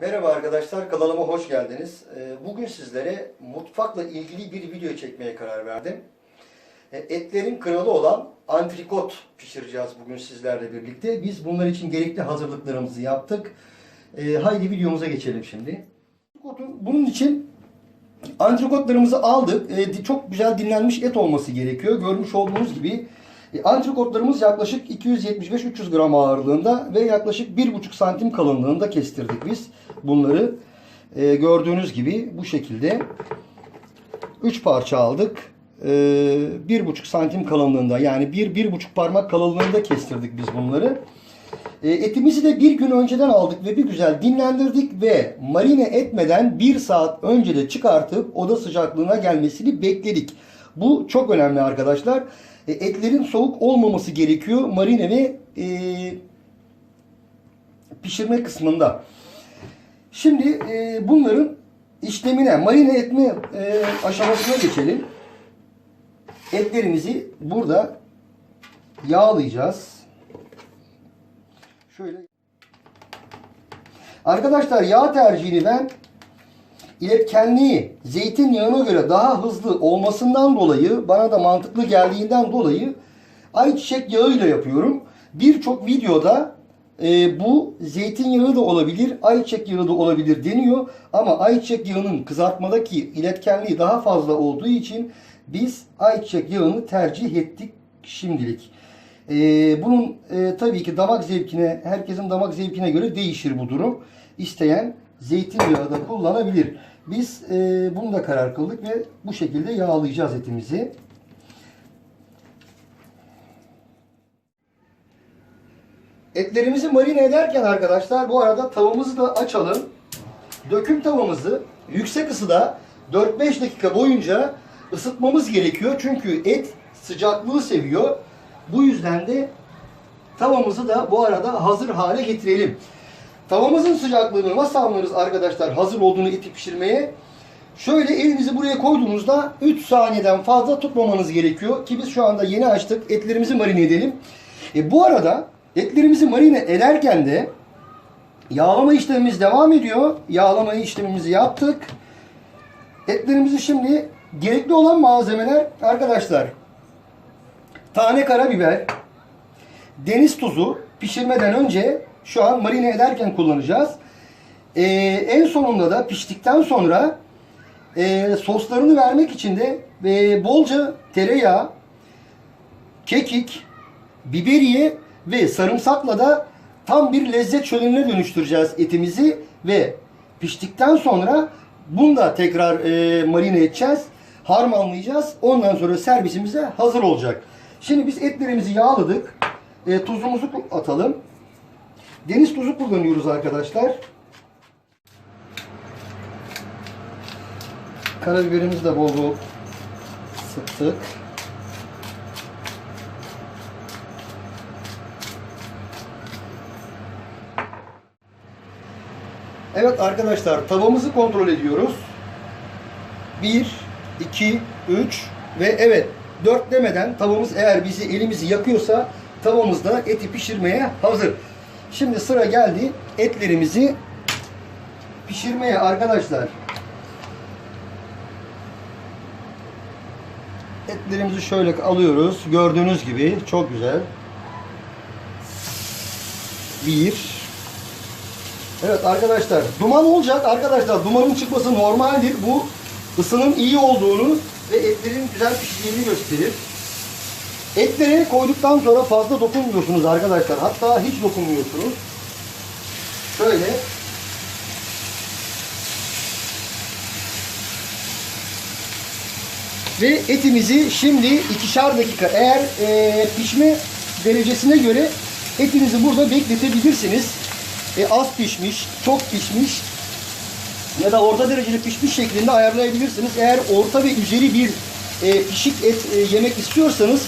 Merhaba arkadaşlar, kanalıma hoş geldiniz. Ee, Bugün sizlere mutfakla ilgili bir video çekmeye karar verdim. Ee, Etlerin kralı olan antrikot pişireceğiz bugün sizlerle birlikte. Biz bunlar için gerekli hazırlıklarımızı yaptık. Ee, Haydi videomuza geçelim şimdi. Bunun için antrikotlarımızı aldık. Çok güzel dinlenmiş et olması gerekiyor. Görmüş olduğunuz gibi Antrikotlarımız yaklaşık 275-300 gram ağırlığında ve yaklaşık 1,5 santim kalınlığında kestirdik biz bunları. E, gördüğünüz gibi bu şekilde 3 parça aldık. E, 1,5 santim kalınlığında yani 1-1,5 parmak kalınlığında kestirdik biz bunları. E, etimizi de bir gün önceden aldık ve bir güzel dinlendirdik ve marine etmeden bir saat önce de çıkartıp oda sıcaklığına gelmesini bekledik. Bu çok önemli arkadaşlar. E, etlerin soğuk olmaması gerekiyor marine ve e, pişirme kısmında. Şimdi e, bunların işlemine, marine etme e, aşamasına geçelim. Etlerimizi burada yağlayacağız. Şöyle. Arkadaşlar yağ tercihini ben iletkenliği zeytinyağına göre daha hızlı olmasından dolayı bana da mantıklı geldiğinden dolayı ayçiçek yağıyla yapıyorum. Birçok videoda e, bu zeytinyağı da olabilir, ayçiçek yağı da olabilir deniyor. Ama ayçiçek yağının kızartmadaki iletkenliği daha fazla olduğu için biz ayçiçek yağını tercih ettik şimdilik. E, bunun e, tabii ki damak zevkine, herkesin damak zevkine göre değişir bu durum. İsteyen zeytinyağı da kullanabilir. Biz e, bunu da karar kıldık ve bu şekilde yağlayacağız etimizi. Etlerimizi marine ederken arkadaşlar bu arada tavamızı da açalım. Döküm tavamızı yüksek ısıda 4-5 dakika boyunca ısıtmamız gerekiyor. Çünkü et sıcaklığı seviyor. Bu yüzden de tavamızı da bu arada hazır hale getirelim. Tavamızın sıcaklığını nasıl anlarız arkadaşlar hazır olduğunu eti pişirmeye? Şöyle elinizi buraya koyduğunuzda 3 saniyeden fazla tutmamanız gerekiyor. Ki biz şu anda yeni açtık. Etlerimizi marine edelim. E, bu arada etlerimizi marine ederken de yağlama işlemimiz devam ediyor. Yağlama işlemimizi yaptık. Etlerimizi şimdi gerekli olan malzemeler arkadaşlar. Tane karabiber, deniz tuzu pişirmeden önce şu an marine ederken kullanacağız. Ee, en sonunda da piştikten sonra e, soslarını vermek için de e, bolca tereyağı, kekik, biberiye ve sarımsakla da tam bir lezzet şölenine dönüştüreceğiz etimizi ve piştikten sonra bunu da tekrar e, marine edeceğiz. Harmanlayacağız. Ondan sonra servisimize hazır olacak. Şimdi biz etlerimizi yağladık. E, tuzumuzu atalım. Deniz tuzu kullanıyoruz arkadaşlar. Karabiberimizi de bol bol sıktık. Evet arkadaşlar tavamızı kontrol ediyoruz. 1, 2, 3 ve evet 4 demeden tavamız eğer bizi elimizi yakıyorsa tavamız da eti pişirmeye hazır. Şimdi sıra geldi etlerimizi pişirmeye arkadaşlar. Etlerimizi şöyle alıyoruz. Gördüğünüz gibi çok güzel. Bir. Evet arkadaşlar duman olacak arkadaşlar. Dumanın çıkması normaldir. Bu ısının iyi olduğunu ve etlerin güzel piştiğini gösterir. Etleri koyduktan sonra fazla dokunmuyorsunuz arkadaşlar. Hatta hiç dokunmuyorsunuz. Şöyle ve etimizi şimdi ikişer dakika eğer e, pişme derecesine göre etinizi burada bekletebilirsiniz. E, az pişmiş, çok pişmiş ya da orta dereceli pişmiş şeklinde ayarlayabilirsiniz. Eğer orta ve üzeri bir e, pişik et e, yemek istiyorsanız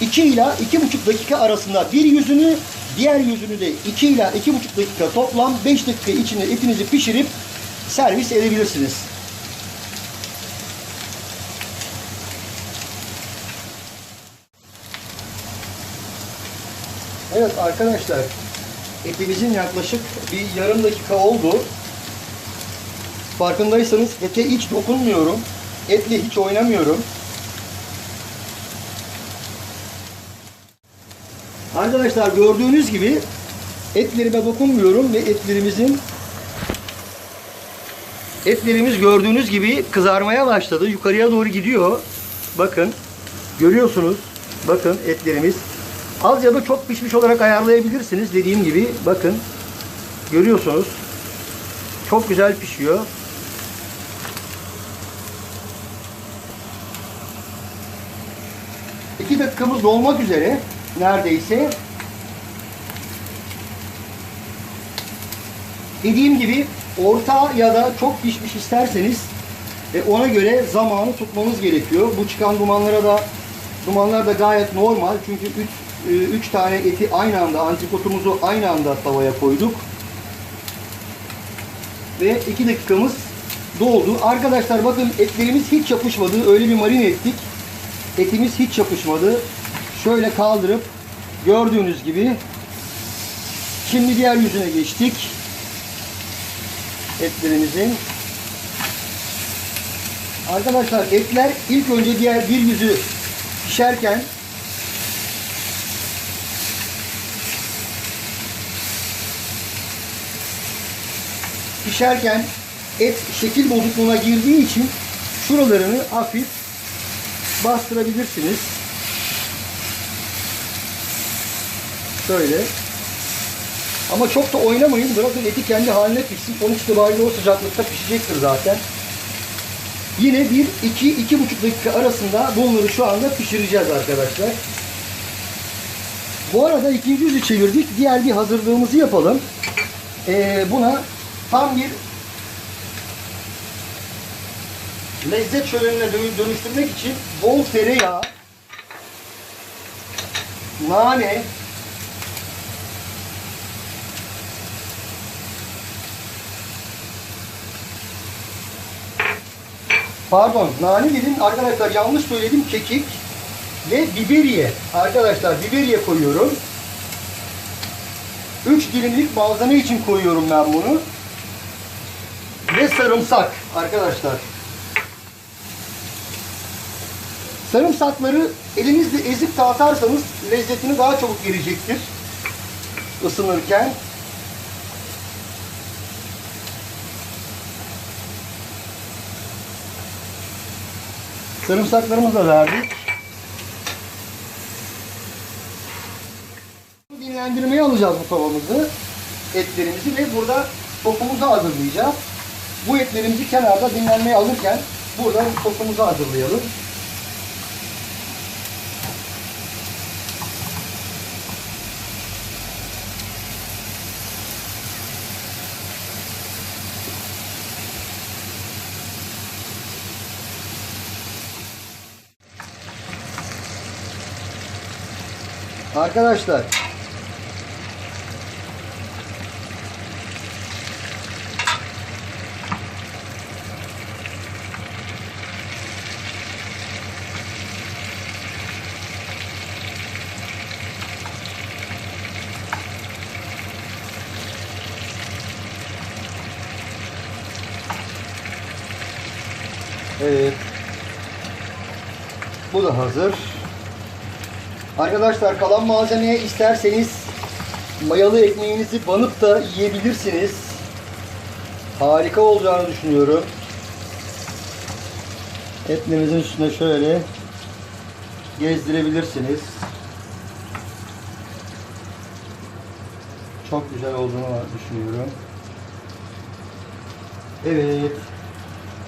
2 ila 2,5 dakika arasında bir yüzünü diğer yüzünü de 2 ila 2,5 dakika toplam 5 dakika içinde etinizi pişirip servis edebilirsiniz. Evet arkadaşlar etimizin yaklaşık bir yarım dakika oldu. Farkındaysanız ete hiç dokunmuyorum. Etle hiç oynamıyorum. Arkadaşlar gördüğünüz gibi etlerime dokunmuyorum ve etlerimizin etlerimiz gördüğünüz gibi kızarmaya başladı. Yukarıya doğru gidiyor. Bakın. Görüyorsunuz. Bakın etlerimiz. Az ya da çok pişmiş olarak ayarlayabilirsiniz. Dediğim gibi bakın. Görüyorsunuz. Çok güzel pişiyor. İki dakikamız dolmak üzere. Neredeyse. Dediğim gibi orta ya da çok pişmiş isterseniz e, ona göre zamanı tutmanız gerekiyor. Bu çıkan dumanlara da dumanlar da gayet normal. Çünkü 3 3 tane eti aynı anda antrikotumuzu aynı anda tavaya koyduk. Ve 2 dakikamız doldu. Arkadaşlar bakın etlerimiz hiç yapışmadı. Öyle bir marine ettik. Etimiz hiç yapışmadı. Şöyle kaldırıp gördüğünüz gibi şimdi diğer yüzüne geçtik. Etlerimizin. Arkadaşlar etler ilk önce diğer bir yüzü pişerken pişerken et şekil bozukluğuna girdiği için şuralarını hafif bastırabilirsiniz. Şöyle. Ama çok da oynamayın. Bırakın eti kendi haline pişsin. Sonuç itibariyle o sıcaklıkta pişecektir zaten. Yine bir iki iki buçuk dakika arasında bunları şu anda pişireceğiz arkadaşlar. Bu arada ikinci yüzü çevirdik. Diğer bir hazırlığımızı yapalım. Ee, buna tam bir lezzet şölenine dönü- dönüştürmek için bol tereyağı, nane, Pardon, nane dedim arkadaşlar yanlış söyledim kekik ve biberiye. Arkadaşlar biberiye koyuyorum. 3 dilimlik malzeme için koyuyorum ben bunu. Ve sarımsak arkadaşlar. Sarımsakları elinizle ezip dağıtarsanız lezzetini daha çabuk gelecektir. ısınırken. Sarımsaklarımızı da verdik. Dinlendirmeye alacağız bu tavamızı. Etlerimizi ve burada sosumuzu hazırlayacağız. Bu etlerimizi kenarda dinlenmeye alırken burada sosumuzu hazırlayalım. Arkadaşlar Evet. Bu da hazır. Arkadaşlar kalan malzemeye isterseniz mayalı ekmeğinizi banıp da yiyebilirsiniz. Harika olacağını düşünüyorum. Etlerimizin üstüne şöyle gezdirebilirsiniz. Çok güzel olduğunu düşünüyorum. Evet.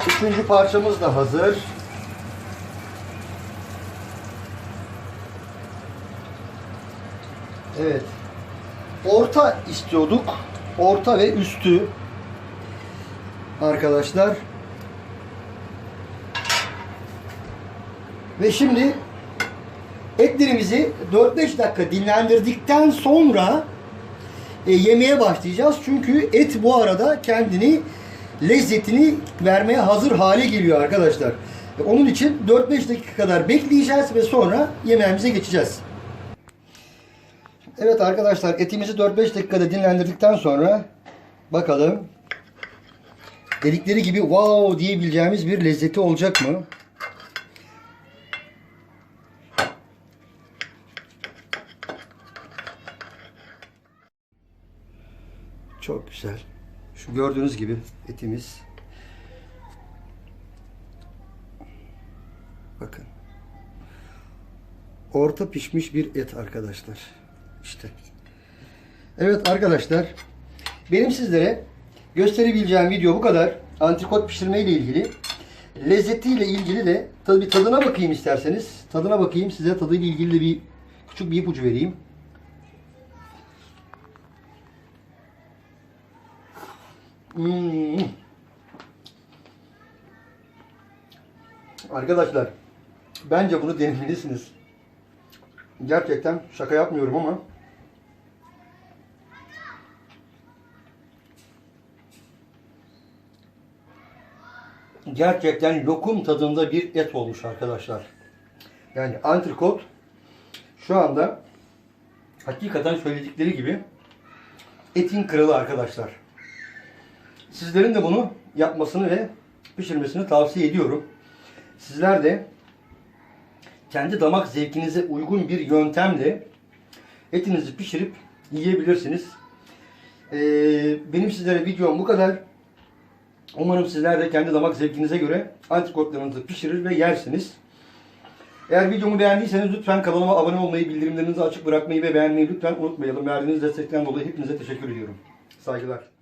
Üçüncü parçamız da hazır. Evet. Orta istiyorduk. Orta ve üstü. Arkadaşlar. Ve şimdi etlerimizi 4-5 dakika dinlendirdikten sonra e, yemeye başlayacağız. Çünkü et bu arada kendini lezzetini vermeye hazır hale geliyor arkadaşlar. E, Onun için 4-5 dakika kadar bekleyeceğiz ve sonra yemeğimize geçeceğiz. Evet arkadaşlar etimizi 4-5 dakikada dinlendirdikten sonra bakalım dedikleri gibi wow diyebileceğimiz bir lezzeti olacak mı? Çok güzel. Şu gördüğünüz gibi etimiz. Bakın. Orta pişmiş bir et arkadaşlar. İşte. Evet arkadaşlar. Benim sizlere gösterebileceğim video bu kadar. Antrikot pişirme ile ilgili. Lezzetiyle ilgili de tabii tadına bakayım isterseniz. Tadına bakayım. Size tadıyla ilgili de bir küçük bir ipucu vereyim. Hmm. Arkadaşlar bence bunu denemelisiniz. Gerçekten şaka yapmıyorum ama gerçekten lokum tadında bir et olmuş arkadaşlar. Yani antrikot şu anda hakikaten söyledikleri gibi etin kralı arkadaşlar. Sizlerin de bunu yapmasını ve pişirmesini tavsiye ediyorum. Sizler de kendi damak zevkinize uygun bir yöntemle etinizi pişirip yiyebilirsiniz. Ee, benim sizlere videom bu kadar. Umarım sizler de kendi damak zevkinize göre antrikotlarınızı pişirir ve yersiniz. Eğer videomu beğendiyseniz lütfen kanalıma abone olmayı, bildirimlerinizi açık bırakmayı ve beğenmeyi lütfen unutmayalım. Verdiğiniz destekten dolayı hepinize teşekkür ediyorum. Saygılar.